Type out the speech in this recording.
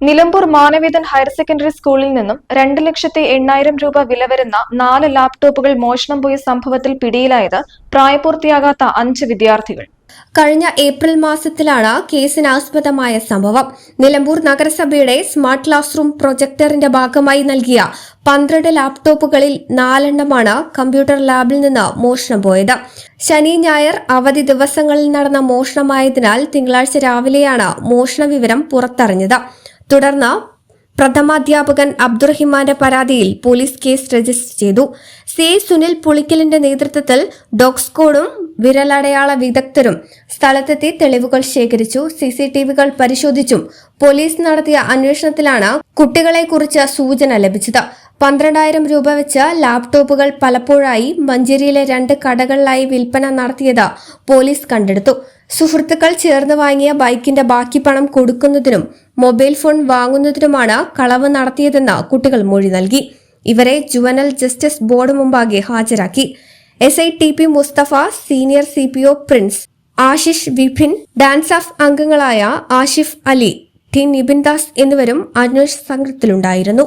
Nilambur Manavedan higher secondary സ്കൂളിൽ നിന്നും രണ്ട് ലക്ഷത്തി എണ്ണായിരം രൂപ വില വരുന്ന നാല് ലാപ്ടോപ്പുകൾ മോഷണം പോയ സംഭവത്തിൽ പിടിയിലായത് പ്രായപൂർത്തിയാകാത്ത അഞ്ച് വിദ്യാർത്ഥികൾ. കഴിഞ്ഞ ഏപ്രിൽ മാസത്തിലാണ് കേസിനാസ്പദമായ സംഭവം. നിലമ്പൂർ നഗരസഭയുടെ സ്മാർട്ട് ക്ലാസ് റൂം പ്രൊജക്ടറിന്റെ ഭാഗമായി നൽകിയ പന്ത്രണ്ട് ലാപ്ടോപ്പുകളിൽ നാലെണ്ണമാണ് കമ്പ്യൂട്ടർ ലാബിൽ നിന്ന് മോഷണം പോയത്. ശനി ഞായർ അവധി ദിവസങ്ങളിൽ നടന്ന മോഷണമായതിനാൽ തിങ്കളാഴ്ച രാവിലെയാണ് മോഷണ വിവരം പുറത്തറിഞ്ഞത്. തുടർന്ന് പ്രഥമാധ്യാപകൻ അബ്ദുറഹിമാന്റെ പരാതിയിൽ പോലീസ് കേസ് രജിസ്റ്റർ ചെയ്തു. സി സുനിൽ പുളിക്കലിന്റെ നേതൃത്വത്തിൽ ഡോക്സ്കോഡും വിരലടയാള വിദഗ്ധരും സ്ഥലത്തെത്തി തെളിവുകൾ ശേഖരിച്ചു. സി സി ടി വികൾ പരിശോധിച്ചും പോലീസ് നടത്തിയ അന്വേഷണത്തിലാണ് കുട്ടികളെക്കുറിച്ച് സൂചന ലഭിച്ചത്. പന്ത്രണ്ടായിരം രൂപ വെച്ച് ലാപ്ടോപ്പുകൾ പലപ്പോഴായി മഞ്ചേരിയിലെ രണ്ട് കടകളിലായി വിൽപ്പന നടത്തിയത് പോലീസ് കണ്ടെടുത്തു. സുഹൃത്തുക്കൾ ചേർന്ന് വാങ്ങിയ ബൈക്കിന്റെ ബാക്കി പണം കൊടുക്കുന്നതിനും മൊബൈൽ ഫോൺ വാങ്ങുന്നതിനുമാണ് കളവ് നടത്തിയതെന്ന് കുട്ടികൾ മൊഴി നൽകി. ഇവരെ ജുവനൽ ജസ്റ്റിസ് ബോർഡ് മുമ്പാകെ ഹാജരാക്കി. S I T P Musthafa senior C P O Prince Ashish Vibin DANSAF അംഗങ്ങളായ ആഷിഫ് അലി ടി നിബിൻ ദാസ് എന്നിവരും അന്വേഷണ സംഘത്തിലുണ്ടായിരുന്നു.